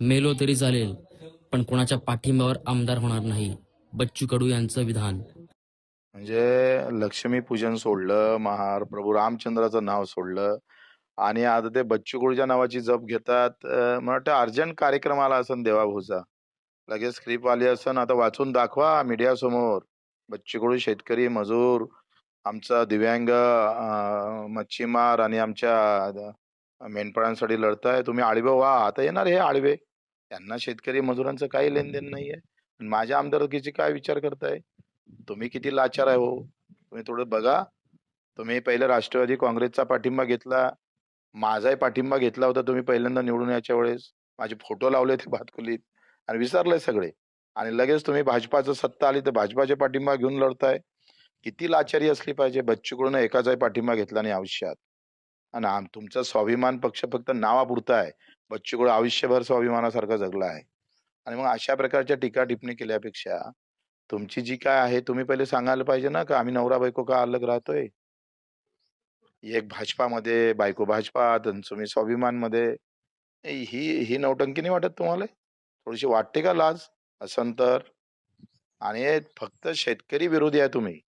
मेलो तरी चालेल पण कोणाच्या पाठिंब्यावर आमदार होणार नाही. बच्चू कडू यांचं विधान. म्हणजे लक्ष्मी पूजन सोडलं महार प्रभू रामचंद्राचं नाव सोडलं आणि आता ते बच्चू कडूच्या नावाची जप घेतात अं, मला वाटतं अर्जंट कार्यक्रम आला असन देवाभूचा लगेच स्क्रिप्ट आली असन आता वाचून दाखवा मीडिया समोर. बच्चू कडू शेतकरी मजूर आमचा दिव्यांग मच्छीमार आणि आमच्या मेंढपाळांसाठी लढताय तुम्ही आडवे व्हा. आता येणार हे आडवे त्यांना शेतकरी मजुरांचं काही लेनदेन नाहीये. माझ्या आमदारकीची काय विचार करताय? तुम्ही किती लाचार आहे हो? तुम्ही थोडं बघा. तुम्ही पहिले राष्ट्रवादी काँग्रेसचा पाठिंबा घेतला. माझाही पाठिंबा घेतला होता तुम्ही पहिल्यांदा निवडून याच्या वेळेस. माझे फोटो लावले ते भातकुलीत आणि विसरले सगळे. आणि लगेच तुम्ही भाजपाचं सत्ता आली तर भाजपाचे पाठिंबा घेऊन लढताय. किती लाचारी असली पाहिजे? बच्चूकडून एकाचाही पाठिंबा घेतला नाही आयुष्यात. आणि तुमचा स्वाभिमान पक्ष फक्त नावापुरता आहे. बच्चूकडं आयुष्यभर स्वाभिमानासारखं जगला आहे. आणि मग अशा प्रकारच्या टीका टिप्पणी केल्यापेक्षा तुमची जी काय आहे तुम्ही पहिले सांगायला पाहिजे ना का आम्ही नवरा बायको का अलग राहतोय? एक भाजपामध्ये बायको भाजपा तुम्ही स्वाभिमानमध्ये. मध्ये ही ही नौटंकी नाही वाटत तुम्हाला? थोडीशी वाटते का लाज असन तर आणि फक्त शेतकरी विरोधी आहे तुम्ही.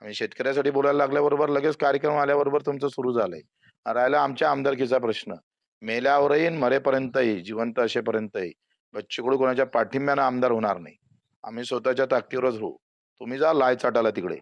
आणि शेतकऱ्यासाठी बोलायला लागल्याबरोबर लगेच कार्यक्रम आल्याबरोबर तुमचं सुरू झालंय. राहिला आमच्या आमदारकीचा प्रश्न. मेल्यावरही येईन मरेपर्यंतही जिवंत असेपर्यंतही बच्चूकडू कोणाच्या पाठिंब्यानं आमदार होणार नाही. आम्ही स्वतःच्या ताकदीवरच होऊ तुम्ही जा लाय चाटाला तिकडे.